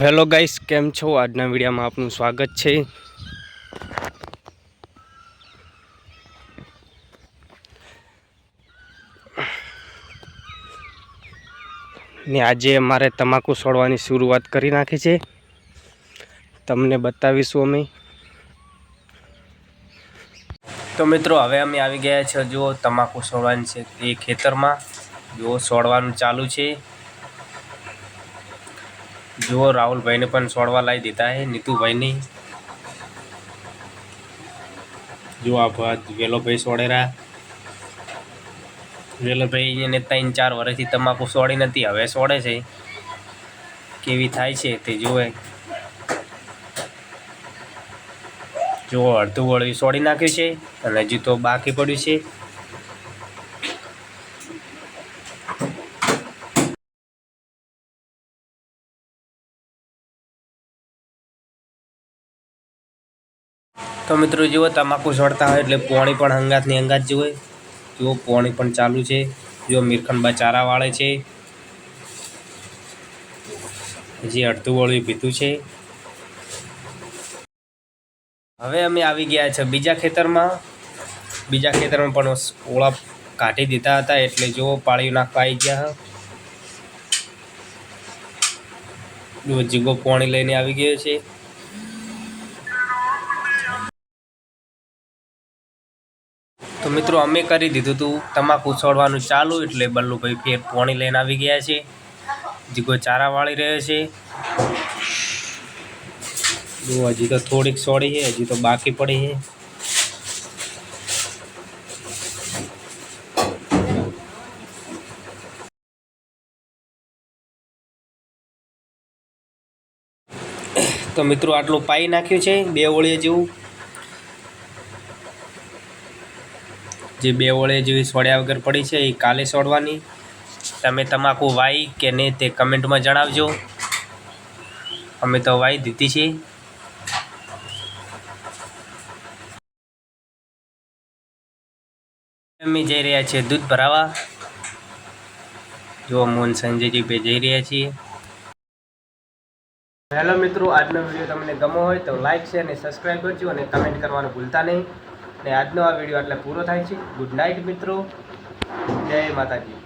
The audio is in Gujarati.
હેલો ગાઈસ, કેમ છો? આજના વિડીયોમાં આપનું સ્વાગત છે. ને આજે અમારે તમાકુ છોડવાની શરૂઆત કરી નાખી છે. તમને બતાવીશું અમે. તો મિત્રો, હવે અમે આવી ગયા છીએ. જો તમાકુ છોડવાની છે તે ખેતરમાં. જો છોડવાનું ચાલુ છે. જુઓ, રાહુલભાઈને પણ છોડવા લાવી દીધા હે નીતુભાઈની. જો આ ભાત વેલોભાઈ છોડેરા વેલોભાઈ એને ત્રણ ચાર વર્ષથી તમાકુ છોડી નથી, હવે છોડે છે. કેવી થાય છે તે જુએ જો અડધું વળવી છોડી નાખ્યું છે અને હજી તો બાકી પડ્યું છે. તો મિત્રો જુઓ, તમાકુ છોડતા હોય એટલે પોણી પણ હંગાતની હંગાત જુએ જુઓ, પોણી પણ ચાલુ છે. જો મિરખનબા ચારા વાળે છે. હજી અડધું વળવી પીધું છે. હવે અમે આવી ગયા છે બીજા ખેતરમાં. બીજા ખેતરમાં પણ ઓળા કાઢી દીધા હતા એટલે જો પાળી નાખવા આવી ગયા જુઓ, જીગો પોણી લઈને આવી ગયો છે. તો મિત્રો, અમે કરી દીધું હતું તમાકુ છોડવાનું ચાલુ, એટલે બલ્લુભાઈ ફેર પોણી લઈને આવી ગયા છે. જીગો ચારા વાળી રહ્યો છે. જો, હજી તો થોડીક છોડી છે, હજી તો બાકી પડી છે. તો મિત્રો, આટલું પાઈ નાખ્યું છે, બે ઓળીએ જેવું. જે બે ઓળે જેવી સોડ્યા વગર પડી છે, એ કાલે સોડવાની. તમે તમાકુ વાઈ કે નહીં તે કમેન્ટમાં જણાવજો. અમે તો વાઈ દીધી છે. અમે જઈ રહ્યા છીએ દૂધ ભરાવા. જો મોહન સંજયજી બે જઈ રહ્યા છીએ. હેલો મિત્રો, આજનો વીડિયો તમને ગમો હોય તો લાઈક છે અને સબસ્ક્રાઈબ કરજો અને કમેન્ટ કરવાનું ભૂલતા નહીં. ને આજનો આ વીડિયો એટલે પૂરો થાય છે. ગુડ નાઇટ મિત્રો. જય માતાજી.